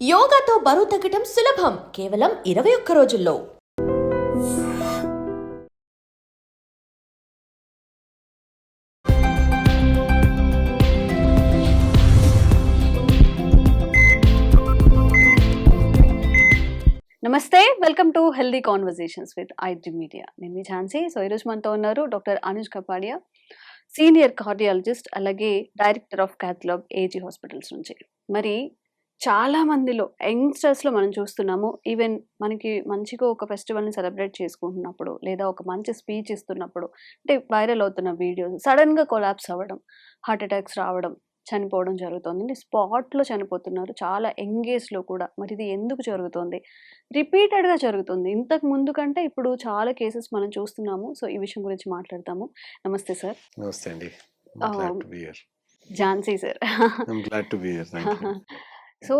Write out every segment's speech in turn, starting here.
యోగాతో బరువు తగ్గటం సులభం. కేవలం ఇరవై ఒక్క రోజుల్లో. Namaste welcome to healthy conversations with IT media. నేను మీ ఝాన్సీ. సో ఈరోజు మనతో ఉన్నారు doctor Anuj Kapadia senior cardiologist అలాగే director of cath lab AIG hospitals నుంచి. మరి చాలా మందిలో యంగ్స్టర్స్లో మనం చూస్తున్నాము ఈవెన్ మనకి మంచిగా ఒక ఫెస్టివల్ని సెలబ్రేట్ చేసుకుంటున్నప్పుడు లేదా ఒక మంచి స్పీచ్ ఇస్తున్నప్పుడు అంటే వైరల్ అవుతున్న వీడియోస్ సడన్గా కొలాప్స్ అవ్వడం హార్ట్ అటాక్స్ రావడం చనిపోవడం జరుగుతుంది. స్పాట్లో చనిపోతున్నారు చాలా ఎంగేజ్లో కూడా. మరి ఇది ఎందుకు జరుగుతుంది? రిపీటెడ్గా జరుగుతుంది. ఇంతకు ముందు కంటే ఇప్పుడు చాలా కేసెస్ మనం చూస్తున్నాము. సో ఈ విషయం గురించి మాట్లాడతాము. నమస్తే సార్. నమస్తే అండి. ఝాన్సీ సార్. సో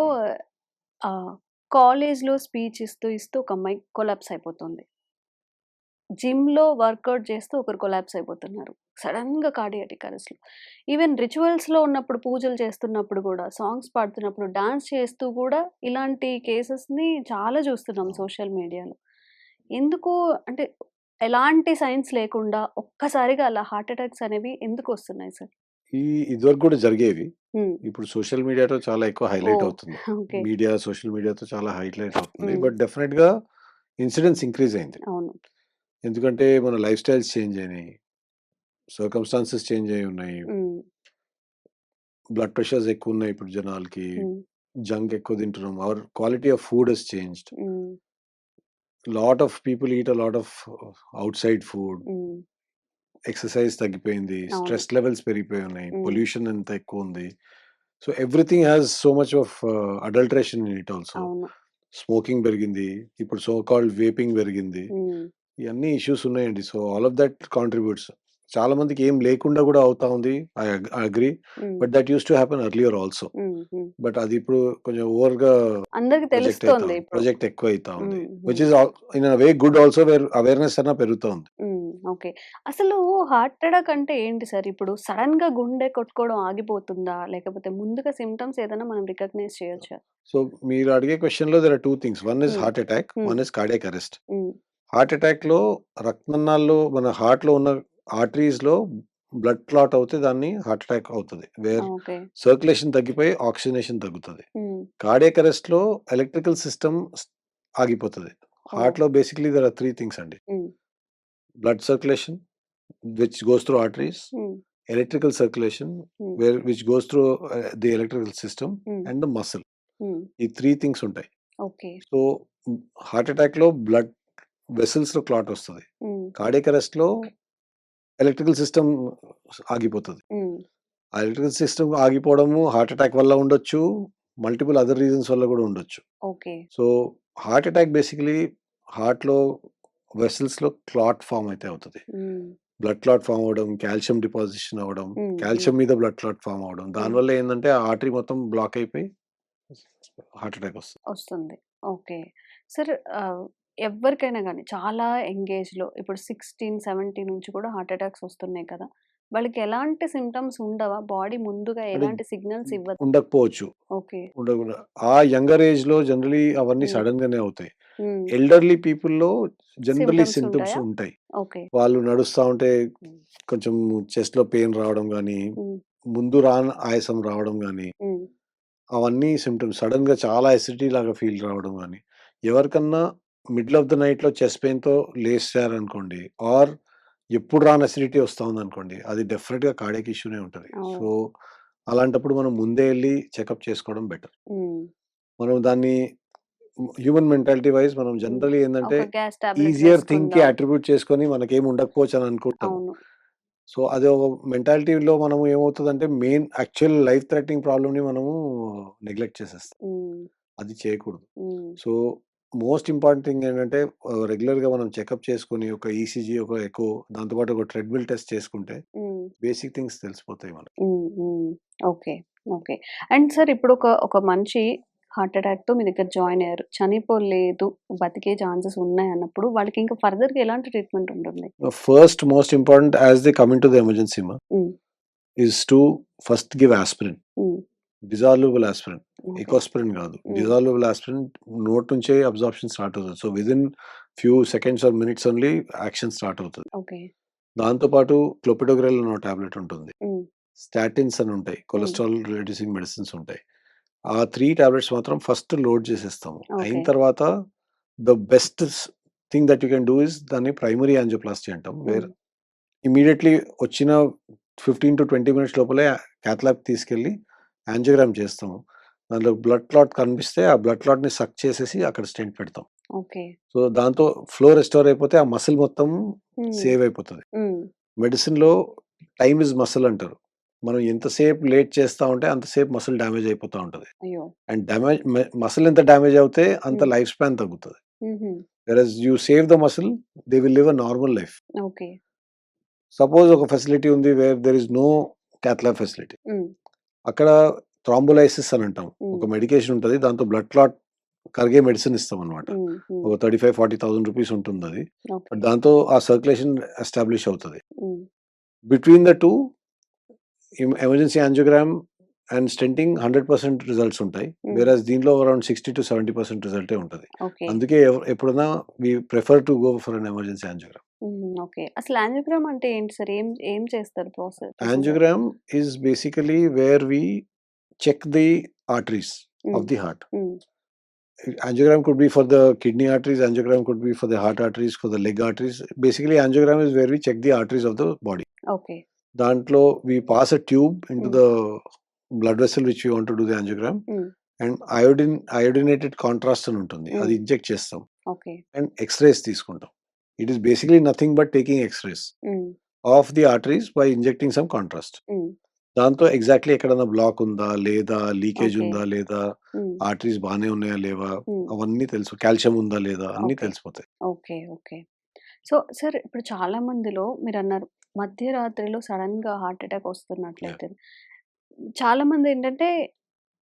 కాలేజ్లో స్పీచ్ ఇస్తూ ఇస్తూ ఒక అమ్మాయి కొలాప్స్ అయిపోతుంది. జిమ్లో వర్కౌట్ చేస్తూ ఒకరు కొలాప్స్ అయిపోతున్నారు. సడన్గా కార్డియాటిక్ అరెస్ట్లు. ఈవెన్ రిచువల్స్లో ఉన్నప్పుడు పూజలు చేస్తున్నప్పుడు కూడా సాంగ్స్ పాడుతున్నప్పుడు డాన్స్ చేస్తూ కూడా ఇలాంటి కేసెస్ని చాలా చూస్తున్నాం సోషల్ మీడియాలో. ఎందుకు అంటే ఎలాంటి సైన్స్ లేకుండా ఒక్కసారిగా అలా హార్ట్ అటాక్స్ అనేవి ఎందుకు వస్తున్నాయి సార్? ఈ ఇదివరకు కూడా జరిగేవి. ఇప్పుడు సోషల్ మీడియాతో చాలా ఎక్కువ హైలైట్. అవుతుంది. ఓకే. మీడియా సోషల్ మీడియాతో చాలా హైలైట్ అవుతుంది. బట్ డెఫినెట్గా ఇన్సిడెంట్స్ ఇంక్రీజ్ అయింది. అవును. ఎందుకంటే మన లైఫ్ స్టైల్స్ చేంజ్ అయినాయి. సర్కమ్స్టాన్సెస్ చేంజ్ అయి ఉన్నాయి. బ్లడ్ ప్రెషర్స్ ఎక్కువ ఉన్నాయి ఇప్పుడు జనాలకి. జంక్ ఎక్కువ తింటున్నాం. Our quality of food has changed. Lot of people eat a lot of outside food. Exercise తగ్గిపోయింది అవును. స్ట్రెస్ లెవెల్స్ పెరిగిపోయి ఉన్నాయి. పొల్యూషన్ ఎంత ఎక్కువ ఉంది. So everything has so much of adulteration in it also అవును. స్మోకింగ్ పెరిగింది ఇప్పుడు సో కాల్డ్ వేపింగ్ పెరిగింది ఇవన్నీ ఇష్యూస్ ఉన్నాయండి. So all of that contributes చాలా మందికి ఏం లేకుండా కూడా అవుతా ఉంది. I agree. Um, but that use to happen earlier also. Um, um. But అది ఇప్పుడు కొంచెం ఓవర్గా అందరికి ప్రొజెక్ట్ తెలుస్తోంది ఇప్పుడు. ప్రొజెక్ట్ ఎక్కువ అవుతా ఉంది ఉమ్, which um, is in way good also where awareness అన్న పెరుగుతోంది ఉమ్, ఓకే. అసలు హార్ట్ అటాక్ అంటే ఏంటి సార్? ఇప్పుడు సడన్గా గుండె కొట్టుకోవడం ఆగిపోతుందా? లేకపోతే ముందుగా సిమ్టమ్స్ ఏదైనా మనం రికగ్నైజ్ చేయొచ్చా? సో మీరు అడిగే క్వశ్చన్లో there are two things one is. Heart attack. One is cardiac arrest heart అటాక్లో రక్తనాళాల్లో మన హార్ట్లో ఉన్న ఆర్టరీస్లో బ్లడ్ క్లాట్ అవుతే దాన్ని హార్ట్ అటాక్ అవుతుంది. Where okay. సర్క్యులేషన్ తగ్గిపోయి ఆక్సిజనేషన్ తగ్గుతుంది. కార్డియాక్ అరెస్ట్లో ఎలక్ట్రికల్ సిస్టమ్ ఆగిపోతుంది. హార్ట్లో basically there are three things అండి. Blood circulation which goes through arteries electrical circulation where which goes through the electrical system and the muscle. ఈ three things ఉంటాయి. Okay. So heart అటాక్లో blood వెసల్స్లో clot వస్తుంది. Cardiac అరెస్ట్లో electrical system ఆగిపోతుంది. ఆ electrical system ఆగిపోవడము హార్ట్ అటాక్ వల్ల ఉండొచ్చు మల్టిపుల్ అదర్ రీజన్స్ వల్ల కూడా ఉండొచ్చు. Okay. So heart attack basically హార్ట్లో వెసల్స్లో క్లాట్ ఫామ్ అయితే అవుతుంది. బ్లడ్ క్లాట్ ఫామ్ అవడం కాల్షియం డిపాజిషన్ అవ్వడం కాల్షియం మీద బ్లడ్ క్లాట్ ఫామ్ అవడం దానివల్ల ఏంటంటే ఆర్టరీ మొత్తం బ్లాక్ అయిపోయి హార్ట్ అటాక్ వస్తుంది. వస్తుంది. ఓకే. సార్ ఎవరికైనా కానీ చాలా ఎంగేజ్లో ఇప్పుడు సిక్స్టీన్ సెవెంటీ నుంచి కూడా హార్ట్ అటాక్స్ వస్తున్నాయి కదా! వాళ్ళకి ఎలాంటి సిమ్టమ్స్ ఉండవా? బాడీ ముందుగా ఎలాంటి సిగ్నల్స్ ఇవ్వదు. ఉండకపోవచ్చు. ఓకే. ఉండకుండా ఆ యంగర్ ఏజ్లో జనరలీ అవన్నీ. సడన్ గానే అవుతాయి. ఎల్డర్లీ పీపుల్లో జనరలీ సింటమ్స్ ఉంటాయా? వాళ్ళు నడుస్తా ఉంటే కొంచెం చెస్ట్లో పెయిన్ రావడం ఉమ్, ముందు రాని ఆయాసం రావడం ఉమ్, అవన్నీ సిమ్టమ్స్ సడన్గా చాలా ఎసిడిటీ లాగా ఫీల్ రావడం కానీ ఎవరికన్నా మిడిల్ ఆఫ్ ద నైట్లో చెస్ట్ పెయిన్తో లేచారనుకోండి ఆర్ ఎప్పుడు రాని అసిడిటీ వస్తా ఉంది అనుకోండి అది డెఫినెట్గా కార్డియక్ ఇష్యూనే ఉంటుంది. అవును. సో అలాంటప్పుడు మనం ముందే వెళ్ళి చెకప్ చేసుకోవడం బెటర్. మనం దాన్ని హ్యూమన్ మెంటాలిటీ వైజ్ మనం జనరలీ ఏంటంటే ఒక గ్యాస్ టాబ్లెట్ ఈజియర్ థింగ్కి అట్రిబ్యూట్ చేసుకొని మనకేం ఉండకపోవచ్చు అని అనుకుంటాం అవును. సో అది ఒక మెంటాలిటీలో మనం ఏమవుతుందంటే మెయిన్ యాక్చువల్ లైఫ్ థ్రెటనింగ్ ప్రాబ్లమ్ని మనము నెగ్లెక్ట్ చేసేస్తాం. అది చేయకూడదు. సో మోస్ట్ ఇంపార్టెంట్ థింగ్ ఏంటంటే రెగ్యులర్గా మనం చెకప్ చేసుకొని ఒక ఈసీజీ ఒక ఎకో దాంతోపాటు ఒక ట్రెడ్మిల్ టెస్ట్ చేసుకుంటే. బేసిక్ థింగ్స్ తెలిసిపోతాయి మనకి. Okay okay. అండ్ సార్ ఇప్పుడు ఒక ఒక మనిషి హార్ట్ అటాక్తో మీ దగ్గర జాయిన్ అయ్యారు. చనిపోలేదు బతికే ఛాన్సెస్ ఉన్నాయి అన్నప్పుడు వాళ్ళకి ఇంకా ఫర్దర్గా ఎలాంటి ట్రీట్మెంట్ ఉంటుంది? First most important as they coming to the emergency మా is to first give aspirin. Dissolvable aspirin. Ecosprin కాదు. డిజాల్వబుల్ ఆస్పిరిన్ నోట్ నుంచే అబ్జార్ప్షన్ స్టార్ట్ అవుతుంది so within few seconds or minutes only action start అవుతుంది. దాంతో పాటు clopidogrel అనే tablet ఉంటుంది. స్టాటిన్స్ అని ఉంటాయి. కొలెస్ట్రాల్ రిడ్యూసింగ్ మెడిసిన్స్ ఉంటాయి ఆ త్రీ టాబ్లెట్స్ మాత్రం ఫస్ట్ లోడ్ చేసేస్తాము అయిన. తర్వాత the best thing that you can do is దాన్ని ప్రైమరీ యాంజియోప్లాస్టీ అంటాం వేర్. ఇమీడియట్లీ వచ్చిన ఫిఫ్టీన్ టు ట్వంటీ మినిట్స్ లోపలే క్యాథ్లాబ్ తీసుకెళ్ళి యాంజియోగ్రామ్ చేస్తాము దాంట్లో బ్లడ్ క్లాట్ కనిపిస్తే ఆ బ్లడ్ క్లాట్ని సక్ చేసేసి అక్కడ స్టెంట్ పెడతాం. సో దాంతో ఫ్లో రెస్టోర్ అయిపోతే ఆ మసిల్ మొత్తం. సేవ్ అయిపోతుంది. మెడిసిన్లో టైమ్ ఇస్ మసిల్ అంటారు మనం ఎంతసేపు లేట్ చేస్తా ఉంటే అంతసేపు మసిల్ డ్యామేజ్ అయిపోతూ ఉంటుంది! అండ్ డ్యామేజ్ మసిల్ ఎంత డ్యామేజ్ అవుతే అంత. లైఫ్ స్పాన్ తగ్గుతుంది. Versus you save the muscle they will live a normal life. Suppose ఒక ఫెసిలిటీ ఉంది where there is no cath lab facility. అక్కడ థ్రాంబోలైసిస్ అని అంటాం. ఒక. మెడికేషన్ ఉంటుంది. దాంతో బ్లడ్ క్లాట్ కరిగే మెడిసిన్ ఇస్తాం అనమాట. ఒక thirty five forty thousand rupees ఉంటుంది అది దాంతో ఆ సర్క్యులేషన్ ఎస్టాబ్లిష్ అవుతుంది. Between the two emergency angiogram and stenting hundred percent results ఉంటాయి. వేరే దీనిలో around sixty to seventy percent రిజల్టే ఉంటుంది. అందుకే ఎప్పుడన్నా we prefer to go for an emergency angiogram. Okay. అసలు angiogram check the arteries of the heart. Kidney arteries angiogram could be for where check the arteries of the body. దాంట్లో we pass a into vessel which we want to do the angiogram హ్మ్. and iodine iodinated contrast అని ఉంటుంది అది Hmm. Inject చేస్తాం okay. And X-rays తీసుకుంటాం it is basically nothing but taking x rays. Of the arteries by injecting some contrast. దాంతో exactly ఎక్కడన్నా block ఉందా లేదా లీకేజ్. ఉందా లేదా. ఆర్టరీస్ బాగానే ఉన్నాయా లేవా హ్మ్. అవన్నీ తెలుసు కాల్షియం ఉందా లేదా అన్ని. తెలిసిపోతాయి ఓకే. ఓకే. సో, సార్ ఇప్పుడు చాలా మందిలో మీరన్నారు మధ్యరాత్రిలో సడెన్‌గా హార్ట్ అటాక్ వస్తున్నట్లయితే చాలా మందేంటంటే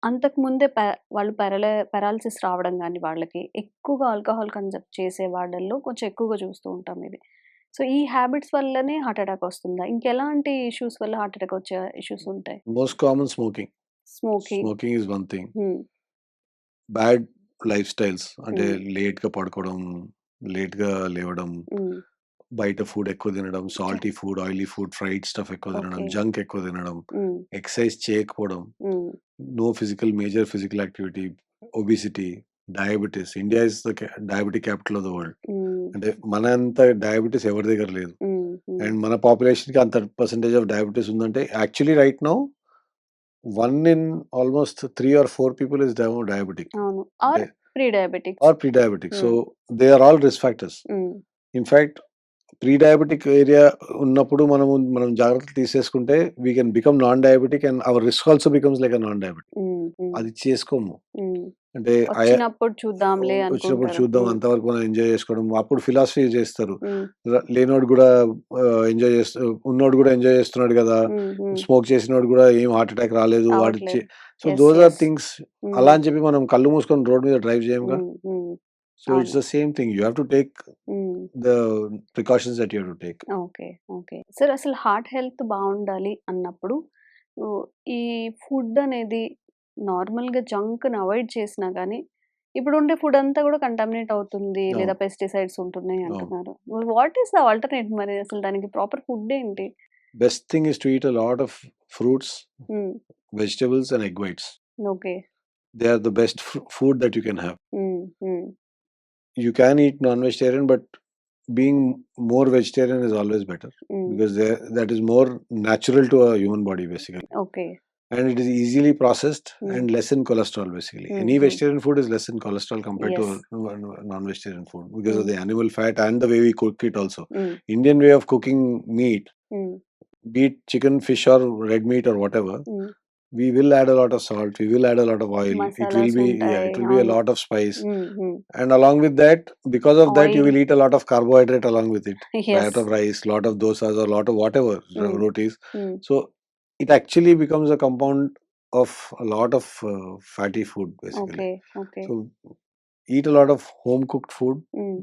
అంతకు ముందే ప వాళ్ళు పారలై పారాలిసిస్ రావడం గాని వాళ్ళకి ఎక్కువగా ఆల్కహాల్ కన్సప్ట్ చేసే వాళ్ళల్లో కొంచెం ఎక్కువగా చూస్తూ ఉంటాం ఇది. సో, ఈ హ్యాబిట్స్ వల్లనే హార్ట్ అటాక్ వస్తుందా? ఇంకెలాంటి ఇష్యూస్ వల్ల హార్ట్ అటాక్ వచ్చే ఇష్యూస్ ఉంటాయి? Most common smoking smoking. Smoking is one thing hmm. Bad life styles అంటే హ్మ్. లేట్గా పడుకోవడం లేట్గా లేవడం హ్మ్. బయట ఫుడ్ ఎక్కువ తినడం salty food oily food fried stuff ఎక్కువ తినడం. జంక్ ఎక్కువ తినడం. ఎక్సర్సైజ్ చేయకపోవడం. No physical major physical activity obesity diabetes India is the diabetic capital of the world. అంటే మన అంత డయాబెటీస్ ఎవరి దగ్గర లేదు. అండ్ మన పాపులేషన్కి అంత పర్సంటేజ్ ఆఫ్ డయాబెటీస్ ఉందంటే actually right now one in almost three or four people is diabetic అవును. Or pre diabetics. Or pre diabetic so. They are all risk factors. In fact pre diabetic area ఉన్నప్పుడు మనము మనం జాగ్రత్తలు తీసేసుకుంటే we can become non diabetic and our risk also becomes like a non diabetic. అది చేసుకోము. అంటే I వచ్చినప్పుడు చూద్దాంలే వచ్చినప్పుడు అనుకుంటారు. చూద్దాం. అంతవరకు మనం ఎంజాయ్ చేసుకోవడం అప్పుడు ఫిలాసఫీ చేస్తారు. ర- లేనోడు కూడా ఎంజాయ్ చేస్తూ ఉన్నోడు కూడా ఎంజాయ్ చేస్తున్నాడు కదా. స్మోక్ చేసినోడు కూడా ఏం హార్ట్ అటాక్ రాలేదు వాడి. సో. Those are. థింగ్స్. అలా అని చెప్పి మనం కళ్ళు మూసుకొని రోడ్ మీద డ్రైవ్ చేయంగా so it's. The same thing you have to take hmm. The precautions that you to take okay. Okay. Sir అసలు హార్ట్ హెల్త్ బావుండాలి అన్నప్పుడు ఈ ఫుడ్ అనేది నార్మల్‌గా జంక్‌ని అవాయిడ్ చేసినా గానీ, ఇప్పుడుండే ఫుడ్ అంతా కూడా కంటామినేట్ అవుతుంది. లేదా అవును పెస్టిసైడ్స్ ఉంటున్నాయి అవును అంటున్నారు. వాట్ ఈస్ ద ఆల్టర్‌నేట్ మరి అసలు దానికి ప్రాపర్ ఫుడ్ ఏంటి? Best thing is to eat a lot of fruits hmm. Vegetables and egg whites okay. They are the best food that you can hmm. Hmm. you can eat non-vegetarian, but being more vegetarian is always better mm. because there, that is more natural to a human body basically. Okay. And it is easily processed mm. and less in cholesterol basically. Mm. Any mm-hmm. vegetarian food is less in cholesterol compared yes. to non-vegetarian food because mm. of the animal fat and the way we cook it also. Mm. Indian way of cooking meat, mm. be it chicken, fish or red meat or whatever, we will add a lot of salt we will add a lot of oil Masalas it will be yeah, it will be a lot of spice mm-hmm. and along with that because of that you will eat a lot of carbohydrate along with it yes. A lot of rice lot of dosas or a lot of whatever mm. rotis mm. so it actually becomes a compound of a lot of uh, fatty food basically okay, okay. so eat a lot of home cooked food mm.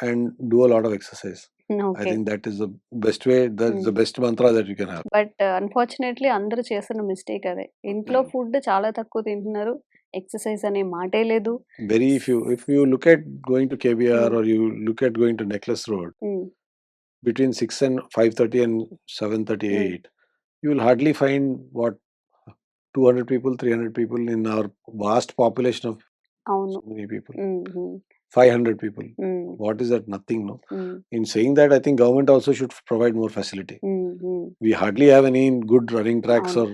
and do a lot of exercise I okay. think that is the best way, that's the హ్మ్. best mantra that you can have. But unfortunately అందరూ చేస్తున్న mistake అదే. ఇంట్లో. Food చాలా తక్కువ తింటున్నారు. Exercise అనే మాటే లేదు. Very if you if you look at going to KBR హ్మ్. or you look at going to Necklace Road, హ్మ్. between 6 and 5:30 and హ్మ్. 7:38, you will hardly find what 200 people, 300 people in our vast population of అవును. so many people. Five hundred people what is that nothing no in saying that I think government also should provide more facility we hardly have any good running tracks or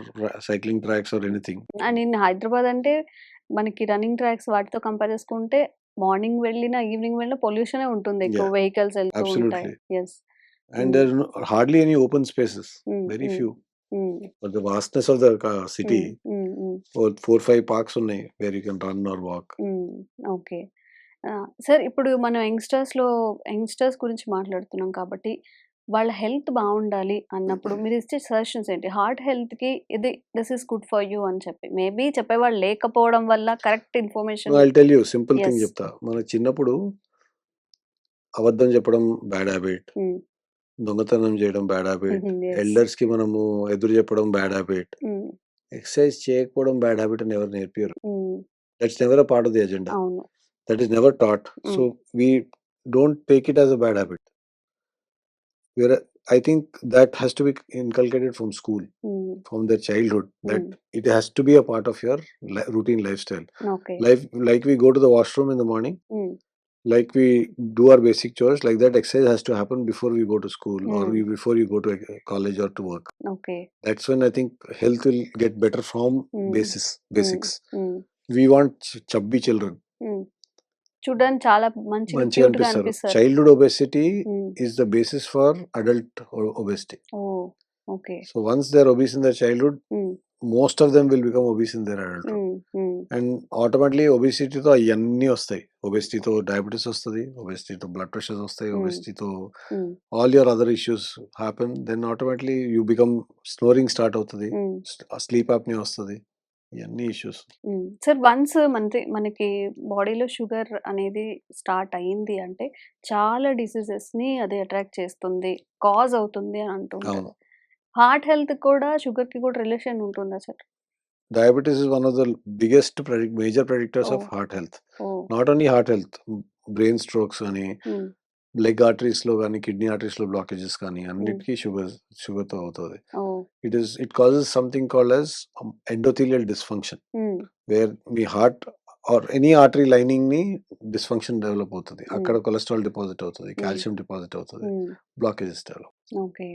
cycling tracks or anything and in Hyderabad అంటే మనకి running tracks వాటితో compare చేసుకుంటే morning వెళ్ళిన evening వెళ్ళిన pollution ఉంటుంది. ఎక్కువ vehicles and hardly any open spaces very few the vastness of the city four five parks ఉన్నాయి where you can run or walk okay sir ఇప్పుడు మనం యంగ్‌స్టర్స్‌లో యంగ్‌స్టర్స్ గురించి మాట్లాడుతున్నాం కాబట్టి, వాళ్ళ హెల్త్ బావుండాలి అన్నప్పుడు మీరిచ్చే సజెషన్స్ ఏంటి? హార్ట్ హెల్త్‌కి ఇది this is good for you అని చెప్పి. మేబీ చెప్పేవాళ్ళు లేకపోవడం వల్ల కరెక్ట్ ఇన్ఫర్మేషన్ thing యెస్. చెప్తా. మన చిన్నప్పుడు అబద్ధం చెప్పడం బ్యాడ్ హ్యాబిట్. దొంగతనం చేయడం బ్యాడ్ హ్యాబిట్. యెస్. ఎల్డర్స్‌కి మనము ఎదురు చెప్పడం బ్యాడ్ హ్యాబిట్. ఎక్సర్సైజ్ చేయకపోవడం బ్యాడ్ హ్యాబిట్ అని ఎవరు నేర్పియరు. హ్మ్. That's never part of the agenda. That is never taught. Mm. So we don't take it as a bad habit. Where I think that has to be inculcated from school, Mm. from their childhood, that Mm. it has to be a part of your li- routine lifestyle. Okay. Life, like we go to the washroom in the morning, Mm. like we do our basic chores, like that exercise has to happen before we go to school or hmm. we, before you go to uh, college or to work. Okay. That's when I think health will get better from Mm. basis Mm. basics. Mm. We want ch- chubby children. Mm. చూడడానికి చాలా మంచిగా మంచిగా అనిపిస్తారు. Childhood obesity basis for adult o- obesity. Oh! Okay. They're obese in their childhood, హ్మ్. most of them will become obese in their adulthood. హ్మ్. హ్మ్. And automatically ఒబెసిటీతో అవన్నీ వస్తాయి ఒబెసిటీతో డయాబెటీస్ వస్తుంది ఒబెసిటీతో బ్లడ్ ప్రెషర్స్ వస్తాయి. ఒబెసిటీతో. All your other issues happen then automatically you become snoring start అవుతుంది. Sleep యాప్ని వస్తుంది ఇవన్నీ ఇష్యూస్. సార్ వన్స్ మనది మనకి బాడీలో షుగర్ అనేది స్టార్ట్ అయింది అంటే, చాలా డిసీజెస్‌ని అది అట్రాక్ట్ చేస్తుంది. కాజ్ అవుతుంది అని అంటూ ఉంటారు. అవును హార్ట్ హెల్త్ కూడా షుగర్‌కి కూడా రిలేషన్ ఉంటుందా sir? Diabetes is one of the biggest major predictors of! Heart health! Not only heart health brain strokes అని. లెగ్ ఆర్టరీస్లో కానీ కిడ్నీ ఆర్టరీస్లో బ్లాకేజెస్ కానీ. అన్నిటికీ షుగర్ షుగర్తో అవుతుంది! It is it causes something called as endothelial dysfunction. Where me heart or any artery లైనింగ్ని dysfunction develop అవుతుంది. అక్కడ కొలెస్ట్రాల్ డిపాజిట్ అవుతుంది. కాల్షియం డిపాజిట్ అవుతుంది. Blockages develop okay.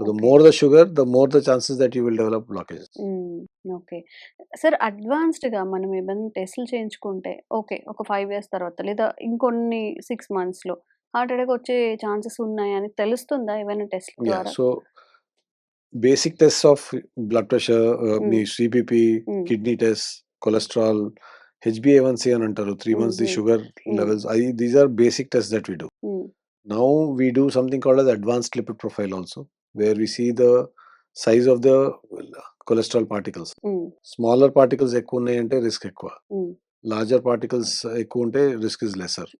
The. More the sugar the more the chances that you will develop blockages hmm. Okay. Sir అడ్వాన్స్డ్‌గా మనం ఏమైనా టెస్టులు చేయించుకుంటే okay. ఒక 5 ఇయర్స్ తర్వాత లేదా ఇంకొన్ని 6 మంత్స్‌లో హార్ట్ అటాక్ వచ్చే ఛాన్సెస్ ఉన్నాయని తెలుస్తుందా యా ద్వారా? So basic test of blood pressure me. CPP hmm. Kidney test cholesterol హెచ్బిఏవన్సి అని అంటారు three. Months the. Sugar. Levels అవి these are basic test that we do we do something called as advanced lipid profile also, where we see the size of the cholesterol particles. హ్మ్. Smaller particles ఎక్కువ ఉన్నాయంటే risk ఎక్కువ. Larger particles ఎక్కువ ఉంటే risk is lesser.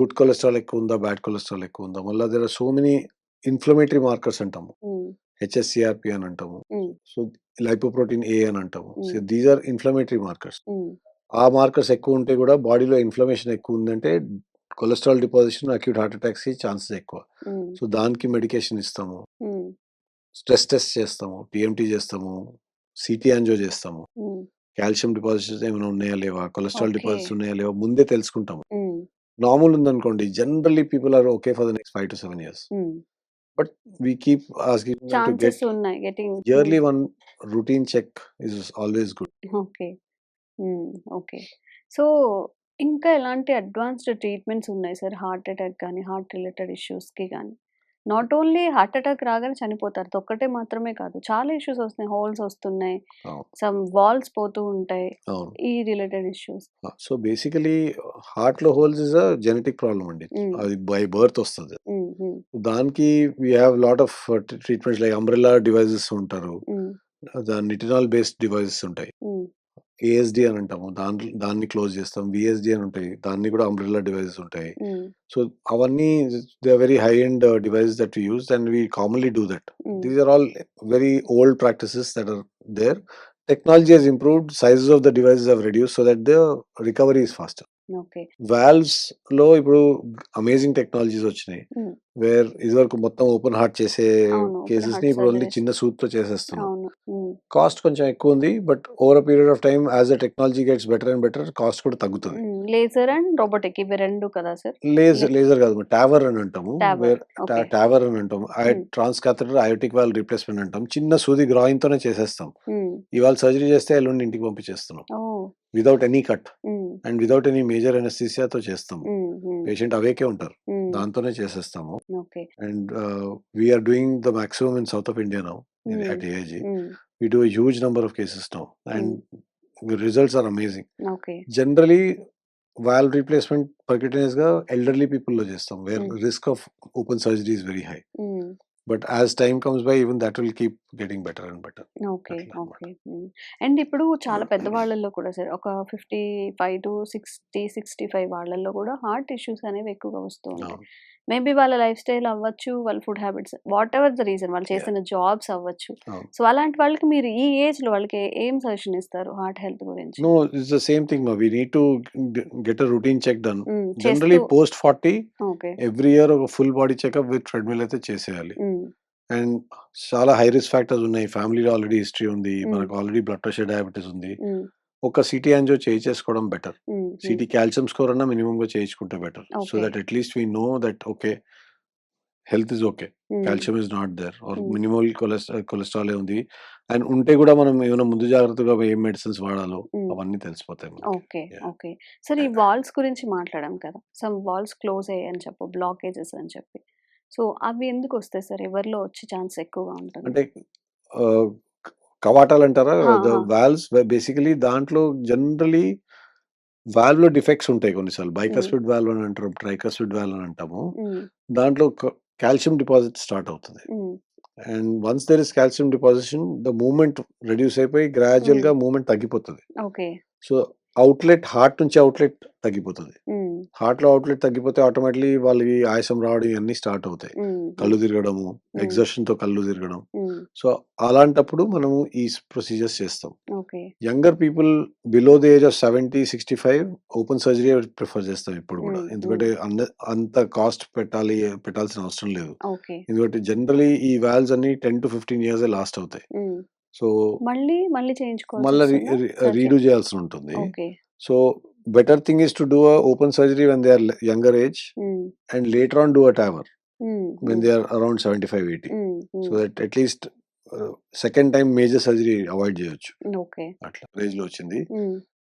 Good cholesterol ఎక్కువ ఉందా bad cholesterol ఎక్కువ ఉందా మళ్ళీ there are so many inflammatory markers అంటాము. హెచ్ఎస్సిఆర్పి అని అంటాము. సో లైపోప్రోటీన్ ఏ అని అంటాము so. These are inflammatory markers. ఆ మార్కర్స్ ఎక్కువ ఉంటే కూడా బాడీలో ఇన్ఫ్లమేషన్ ఎక్కువ ఉందంటే cholesterol deposition acute heart attacks chances ఎక్కువ. సో దానికి మెడికేషన్ ఇస్తాము. స్ట్రెస్ టెస్ట్ చేస్తాము టీఎంటీ చేస్తాము సిటీ యాంజో చేస్తాము. కాల్షియం డిపాజిట్స్ ఏమైనా ఉన్నాయా లేవా కొలెస్ట్రాల్. డిపాజిట్స్ ఉన్నాయా లేవా ముందే తెలుసుకుంటాము. నార్మల్ ఉందనుకోండి generally people are okay for the next five to seven years. But we keep. Yearly one routine check is always good okay. Okay. So, ఇంకా ఎలాంటి అడ్వాన్స్డ్ ట్రీట్మెంట్స్ ఉన్నాయి సార్ హార్ట్ అటాక్ గాని, heart related ఇష్యూస్‌కి గాని? Not only heart attack రాగానే చనిపోతారు. అదొక్కటే మాత్రమే కాదు. చాలా ఇష్యూస్ వస్తున్నాయి. హోల్స్ వస్తున్నాయి. సమ్ వాల్స్ పోతూ ఉంటాయి. ఈ రిలేటెడ్ ఇష్యూస్. సో బేసికలీ హార్ట్లో holes is a genetic problem అండి. అది బై బర్త్ వస్తుంది. దానికి we have lot of treatments like umbrella devices ఉంటారు హ్మ్. నిటినాల్ బేస్డ్ డివైజెస్ ఉంటాయి. ఏఎస్డి అని అంటాము. దాంట్లో దాన్ని క్లోజ్ చేస్తాం. విఎస్డి అని ఉంటాయి. దాన్ని కూడా అంబ్రెల్లా డివైసెస్ ఉంటాయి. సో అవన్నీ they very high and devices that we use and we commonly do that these are all very old practices that are there technology has improved sizes of the devices have reduce so that the recovery is faster వాల్వ్స్లో ఇప్పుడు amazing technologies వచ్చినాయి. Wear ఇదివరకు మొత్తం open heart చేసే కేసెస్ని ఇప్పుడు only. చిన్న సూట్తో చేసేస్తున్నాం cost కొంచెం ఎక్కువ ఉంది but over a period of time as the technology gets better and better cost కూడా తగ్గుతుంది. లేజర్ అండ్ రోబోటిక్ ఇవి రెండు కదా సార్? లేజర్ లేజర్ కాదు టావర్ అని అంటాము. టావర్ అని అంటాం Hmm. Trans catheter aortic valve replacement అంటాం చిన్న సూది గ్రాయింగ్ తోనే చేసేస్తాం. ఇవాళ సర్జరీ చేస్తే ఎల్లుండి ఇంటికి పంపించేస్తున్నాం. Without any cut and without any మేజర్తో చేస్తాము. పేషెంట్ అవేకే ఉంటారు. దాంతోనే చేసేస్తాము. And we are doing the maximum in south of India now at AG huge number of cases now and results are amazing generally valve replacement పర్కెటైజ్గా elderly పీపుల్లో చేస్తాం where risk of open surgery is very high but as time comes by even that will keep getting better and better okay. Okay. And ఇప్పుడు చాలా పెద్దవాళ్ళల్లో కూడా sir ఒక fifty five to sixty sixty five వాళ్ళల్లో కూడా heart issues అనేవి ఎక్కువగా వస్తూ ఉంటాయి. మేబీ వాళ్ళ లైఫ్ స్టైల్ అవ్వచ్చు వాళ్ళ food habits whatever the reason వాళ్ళు చేసిన జాబ్స్ అవ్వచ్చు. సో అలాంటి వాళ్ళకి మీరు ఈ ఏజ్లో వాళ్ళకి ఏం సజెషన్ ఇస్తారు హార్ట్ హెల్త్ గురించి? thing ma. we need to g- get a routine check done um, generally చేస్తూ post 40 ఓకే. ఎవ్రీ ఇయర్ ఒక full body checkup with treadmill అయితే చేసేయాలి. అండ్ చాలా హై రిస్క్ ఫ్యాక్టర్స్ ఉన్నాయి. ఫ్యామిలీలో ఆల్రెడీ హిస్టరీ ఉంది. మనకు ఆల్రెడీ బ్లడ్ ప్రెషర్ డయాబెటీస్ ఉంది. ఒక సిటీ యాంజో చేయించేసుకోవడం బెటర్ సిటీ కాల్షియం స్కోర్ అన్నా మినిమం గా చేయించుకుంటే better so. That at least we know that okay health is okay calcium is not there or. Minimal cholesterol ఉంది. And ఉంటే కూడా మనం ఏమైనా ముందు జాగ్రత్తగా ఏం మెడిసిన్స్ వాడాలో. అవన్నీ తెలిసిపోతాయి. ఓకే. ఓకే. సార్ ఈ వాల్స్ గురించి మాట్లాడాం కదా. సమ్ వాల్స్ క్లోజ్ అయ్యాయని చెప్పు బ్లాకేజెస్ అని చెప్పి. సో అవి ఎందుకు వస్తాయి సార్? ఎవరిలో వచ్చే ఛాన్స్ ఎక్కువగా ఉంటుంది? అంటే కవాటాలు అంటారా. వాల్వ్స్ బేసికలీ దాంట్లో జనరలీ వాల్వ్లో డిఫెక్ట్స్ ఉంటాయి కొన్నిసార్లు. బైకస్పిడ్ వాల్వ్ అని అంటారు ట్రైకస్పిడ్ వాల్వ్ అని అంటాము. దాంట్లో కాల్షియం డిపాజిట్ స్టార్ట్ అవుతుంది. And once there is calcium deposition the movement reduce అయిపోయి గ్రాడ్యువల్గా మూమెంట్ తగ్గిపోతుంది. సో అవుట్లెట్ హార్ట్ నుంచి అవుట్లెట్ తగ్గిపోతుంది. హార్ట్లో అవుట్లెట్ తగ్గిపోతే ఆటోమేటిక్లీ వాళ్ళకి ఆయాసం రావడం ఇవన్నీ స్టార్ట్ అవుతాయి. కళ్ళు తిరగడము ఎగ్జర్షన్తో కళ్ళు తిరగడం. సో అలాంటప్పుడు మనము ఈ ప్రొసీజర్స్ చేస్తాం. Okay. Younger people below the age of seventy sixty five open surgery prefer చేస్తాం ఇప్పుడు కూడా. ఎందుకంటే అంద అంత కాస్ట్ పెట్టాలి పెట్టాల్సిన అవసరం లేదు. ఓకే. ఎందుకంటే జనరలీ ఈ వాల్వ్స్ అన్ని ten to fifteen years last అవుతాయి. సో మళ్ళీ మళ్ళీ చేయించుకోవాలి మళ్ళీ రీడూ చేయాల్సి ఉంటుంది. So better thing is to do open surgery when they are younger age and later on do a TAVR um, when they are around seventy five eighty. So that at least second time major surgery avoid చేయొచ్చు. అట్లా ఏజ్లో వచ్చింది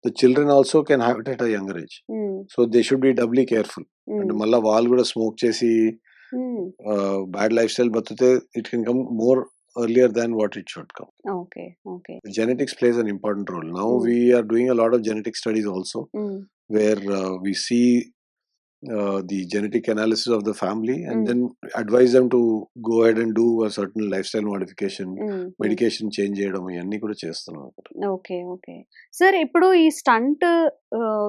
the children also can have it at a younger age. So they should be doubly careful. అంటే um, మళ్ళీ వాళ్ళు కూడా smoke చేసి bad lifestyle బతితే it can come more earlier than what it should come okay okay genetics plays an important role now Mm. we are doing a lot of genetic studies also um, where uh, we see uh, the genetic analysis of the family and Mm. then advise them to go ahead and do a certain lifestyle modification. Medication change చేయడం ఇవన్నీ కూడా చేస్తున్నాం okay okay sir ఇప్పుడు ఈ stent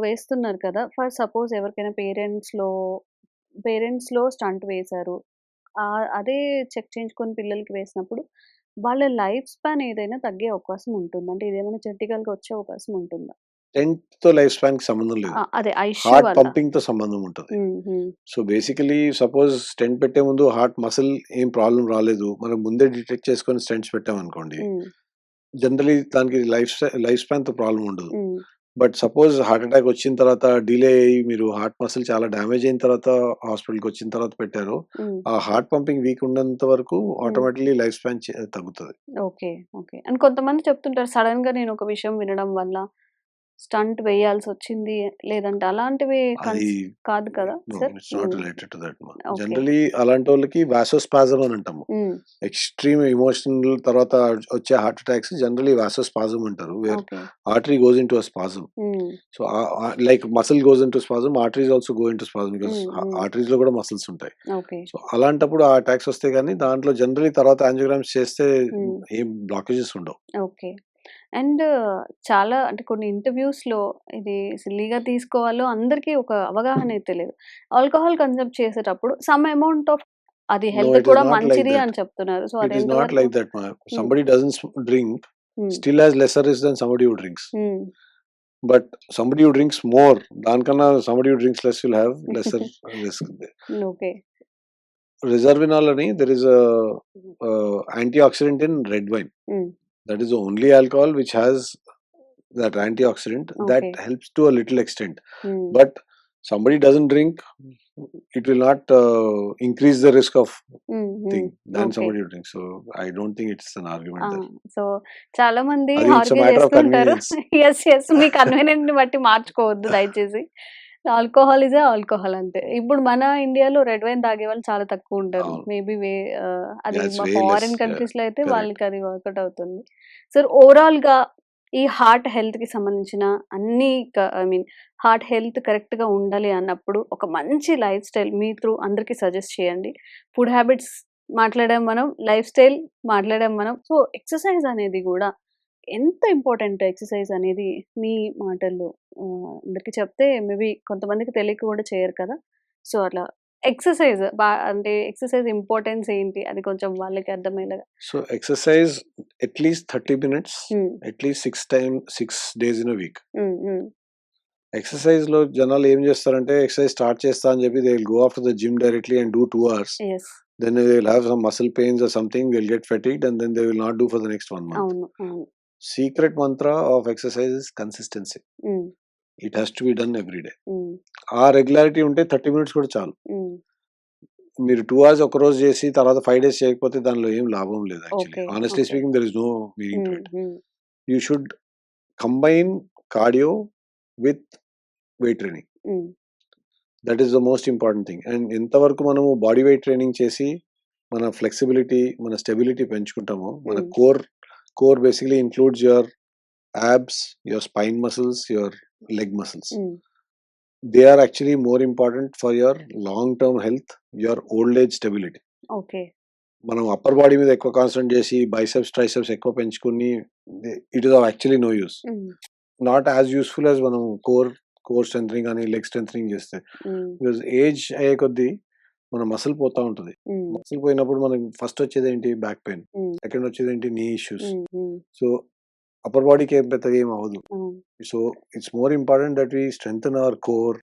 వేస్తున్నారు కదా for suppose ఎవరికైనా పేరెంట్స్లో పేరెంట్స్లో stunt వేశారు అదే చెక్ చేయించుకొని పిల్లలకి వేసినప్పుడు వాళ్ళ లైఫ్ స్పాన్ ఏదైనా తగ్గే అవకాశం ఉంటుంది. అంటే ఇదేమైనా జెనటికల్గా వచ్చే అవకాశం ఉంటుందా? టెంట్తో లైఫ్ స్పాన్కి సంబంధం లేదు. అదే హార్ట్ పంపింగ్తో సంబంధం ఉంటుంది. సో బేసికలీ సపోజ్ స్టెంట్ పెట్టే ముందు హార్ట్ మసిల్ ఏం ప్రాబ్లం రాలేదు. మనం ముందే డిటెక్ట్ చేసుకొని స్టెంట్స్ పెట్టాం అనుకోండి ఉమ్, జనరలీ దానికి లైఫ్ లైఫ్ స్పాన్తో ప్రాబ్లం ఉండదు బట్ సపోజ్ హార్ట్ అటాక్ వచ్చిన తర్వాత డిలే అయ్యి మీరు హార్ట్ మసిల్ చాలా డ్యామేజ్ అయిన తర్వాత హాస్పిటల్కి వచ్చిన తర్వాత పెట్టారు. ఆ హార్ట్ పంపింగ్ వీక్ ఉన్నంత వరకు ఆటోమేటిక్లీ లైఫ్ స్పాన్ తగ్గుతుంది. ఓకే. ఓకే. అండ్ కొంతమంది చెప్తుంటారు సడన్గా నేను ఒక విషయం వినడం వల్ల స్టంట్ వేయాల్సి వచ్చింది లేదంటే అలాంటివి కాదు కదా. జనరలీ అలాంటి వాళ్ళకి వాసోస్పాజం అని అంటాము. ఎక్స్ట్రీమ్ ఎమోషనల్ తర్వాత వచ్చే హార్ట్ అటాక్స్ జనరలీ వాసోస్పాజం అంటారు where artery goes into spasm. So like muscle goes into spasm arteries also go into spasm because. ఆర్టరీస్లో కూడా మసిల్స్ ఉంటాయి. సో అలాంటప్పుడు ఆ అటాక్స్ వస్తే కానీ దాంట్లో జనరలీ తర్వాత యాంజియోగ్రామ్స్ చేస్తే. ఏం బ్లాకేజెస్ ఉండవు. ఓకే. అండ్ చాలా అంటే కొన్ని ఇంటర్వ్యూస్లో ఇది సిల్లీగా తీసుకోవాలో అందరికీ ఒక అవగాహన అయితే లేదు. ఆల్కహాల్ కన్జ్యూమ్ చేసేటప్పుడు సమ్ అమౌంట్ ఆఫ్ అది హెల్త్ కూడా మంచిది అని చెప్తున్నారు. So it is not like that somebody doesn't drink still has lesser is then somebody who drinks but somebody who drinks more దానికన్నా somebody who drinks less will have lesser risk okay. Resveratrol అని there is antioxidant in red wine That is the only alcohol which has that antioxidant that Okay. helps to a little extent. హ్మ్. But somebody doesn't drink, it will not uh, increase the risk of hmm. thing than okay. somebody who drinks. So I don't think it's an argument ah! there. So చాలా మంది argue చేస్తుంటారు. Yes. Yes. మీ కన్వీనియంట్‌ని బట్టి మార్చుకోవద్దు దయచేసి. Alcohol is alcohol అంతే. ఇప్పుడు మన ఇండియాలో red wine తాగేవాళ్ళు చాలా తక్కువ ఉంటారు. మేబీ వే అది. ఫారిన్ Yeah, కంట్రీస్‌లో అయితే correct. వాళ్ళకి అది వర్కౌట్ అవుతుంది. సార్ ఓవరాల్‌గా ఈ హార్ట్ హెల్త్‌కి సంబంధించిన అన్ని క ఐ మీన్ హార్ట్ హెల్త్ కరెక్ట్‌గా ఉండాలి అన్నప్పుడు ఒక మంచి లైఫ్ స్టైల్ మీ త్రూ అందరికి సజెస్ట్ చేయండి. ఫుడ్ హ్యాబిట్స్ మాట్లాడాం మనం. లైఫ్ స్టైల్ మాట్లాడాం మనం. సో ఎక్సర్సైజ్ అనేది గూడా ఎంత ఇంపార్టెంట్ ఎక్సర్సైజ్ అనేది మీ మాటల్లో అందరికి చెప్తే మేబీ కొంతమందికి తెలియక కూడా చేయరు కదా! సో అట్లా ఎక్సర్సైజ్ బా అంటే ఎక్సర్సైజ్ ఇంపార్టెన్స్ ఏంటి? అది కొంచెం వాళ్ళకి అర్థమయ్యేలాగా. So exercise at least 30 minutes, హ్మ్. at least 6 time 6 days in a week. హ్మ్. హ్మ్. ఎక్సర్‌సైజ్‌లో జనాలు ఏం చేస్తారంటే ఎక్సర్‌సైజ్ స్టార్ట్ చేస్తా అని చెప్పి they will go after the gym directly and do 2 hours. Yes. Then they will have some muscle pains or something, they'll get fatigued and then they will not do for the next 1 exercise is consistency. హ్మ్. It has to be done every day. హ్మ్. ఆ regularity ఉంటే 30 minutes కూడా చాలు. హ్మ్. మీరు 2 hours ఒకరోజు చేసి తర్వాత 5 డేస్ చేయకపోతే దానిలో ఏం లాభం లేదు actually. Okay. Speaking there is no meaning to. It. You should combine cardio with weight training. That is the most important thing. And ఎంతవరకు మనము బాడీ వెయిట్ ట్రైనింగ్ చేసి మన ఫ్లెక్సిబిలిటీ, మన స్టెబిలిటీ పెంచుకుంటామో మన. Core core basically includes your abs, your spine muscles, your leg muscles. They are actually more important for your long term health, your old age stability. Okay. మనం upper body మీద ఎక్కువ concentrate చేసి biceps, triceps ఎక్కువ పెంచుకొని it is of actually no use. Hmm. Not as useful as మనం core core strengthening గాని, leg strengthening చేస్తే. Hmm. Because age అయ్యే కొద్దీ మన మసిల్ పోతా ఉంటది. మసిల్ పోయినప్పుడు మనకి ఫస్ట్ వచ్చేదేంటి బ్యాక్ పెయిన్. సెకండ్ వచ్చేదేంటి నీ ఇష్యూస్. సో అప్పర్ బాడీకి ఏం పెద్దగా ఏం అవ్వదు. So it's more important that we strengthen our core.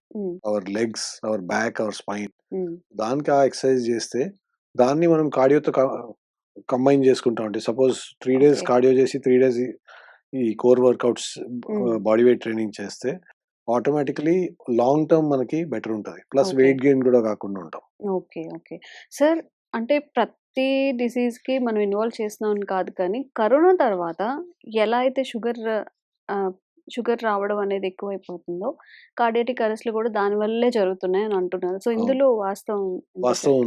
Our legs, our back, our spine. దానికి ఆ ఎక్సర్సైజ్ చేస్తే దాన్ని మనం కార్డియోతో కంబైన్ చేసుకుంటాం. అంటే సపోజ్ 3 డేస్. కార్డియో చేసి 3 డేస్ ఈ core workouts body weight training చేస్తే ఆటోమేటికల్లీ లాంగ్ టర్మ్ మనకి బెటర్ ఉంటది. ప్లస్. వెయిట్ గెయిన్ కూడా కాకుండా ఉంటాం. ఓకే. ఓకే. సార్ అంటే ప్రతి డిసీజ్‌కి మనం ఇన్వాల్వ్ చేస్తున్నామని కాదు కానీ, కరోనా తర్వాత ఎలా అయితే షుగర్ షుగర్ రావడం అనేది ఎక్కువైపోతుందో, కార్డియాటిక్ అరెస్ట్‌లు కూడా దాని వల్లే జరుగుతున్నాయని అంటున్నారు. సో. ఇందులో వాస్తవం? వాస్తవం.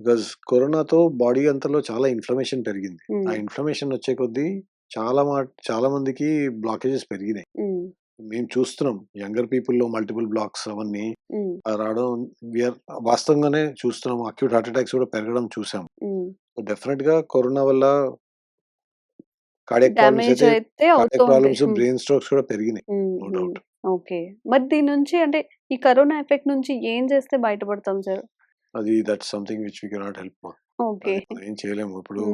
బికాజ్ కరోనాతో బాడీ అంతలో చాలా ఇన్‌ఫ్లమేషన్ పెరిగింది. ఆ. ఇన్‌ఫ్లమేషన్ వచ్చే కొద్దీ చాలా మా చాలా మందికి బ్లాకేజెస్ పెరిగినాయి. మేము చూస్తున్నాం. యంగర్ పీపుల్‌లో మల్టిపుల్ బ్లాక్స్ అవన్నీ రావడం వి ఆర్ వాస్తవంగానే చూస్తున్నాం. అక్యూట్ హార్ట్ అటాక్స్ కూడా పెరగడం చూసాం. హ్మ్. డెఫినిట్‌గా కరోనా వల్ల cardiac problems cardiac. Brain strokes కూడా పెరిగినాయి. నో. డౌట్. ఓకే. మరి దీని నుంచి అంటే ఈ కరోనా ఎఫెక్ట్ నుంచి ఏం చేస్తే బయటపడతాం సార్? అది that's something which we cannot help. Okay. ఏం చేయలేము. ఇప్పుడు.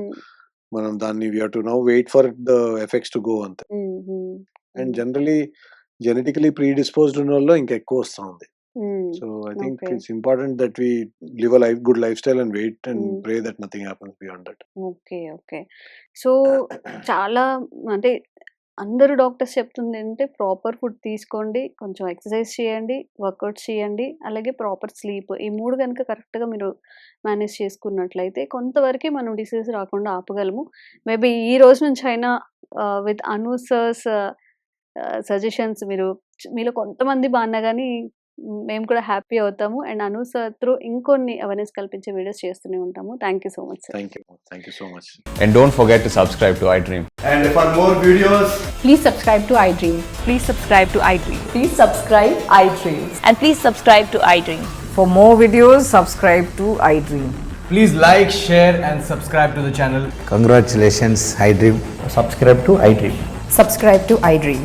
మనం దాన్ని we have to now wait for the effects to go అంతే. And hmm. Generally genetically predisposed ఉన్నోళ్ళలో ఇంకా ఎక్కువ వస్తా ఉంది. So I think. It's important that we live a life good life style and wait and. Pray that nothing happens beyond that. Okay. Okay. So చాలా అంటే అందరూ doctors చెప్తుందేంటంటే proper food తీసుకోండి, కొంచెం ఎక్సర్సైజ్ చేయండి, వర్కౌట్స్ చేయండి, అలాగే ప్రాపర్ స్లీప్. ఈ 3 గనుక కరెక్ట్‌గా మీరు మేనేజ్ చేసుకున్నట్లయితే కొంతవరకే మనం డిసీజ్ రాకుండా ఆపగలము. మేబీ ఈ రోజు నుంచైనా ah, with Anu sir's ah, suggestions మీరు మీలో కొంతమంది బాగున్నా కానీ మేము కూడా హ్యాపీ అవుతాము. అండ్ అను సార్ త్రూ ఇంకొన్ని అవేర్నెస్ కల్పించే వీడియోస్ చేస్తూనే ఉంటాము. Thank you so much sir thank you thank you so much and don't forget to subscribe to I Dream and for more videos please subscribe to I Dream please subscribe to I Dream please subscribe I Dream and please subscribe to I dream for more videos subscribe to I Dream please like share and subscribe to the channel congratulations I Dream subscribe to I Dream subscribe to I Dream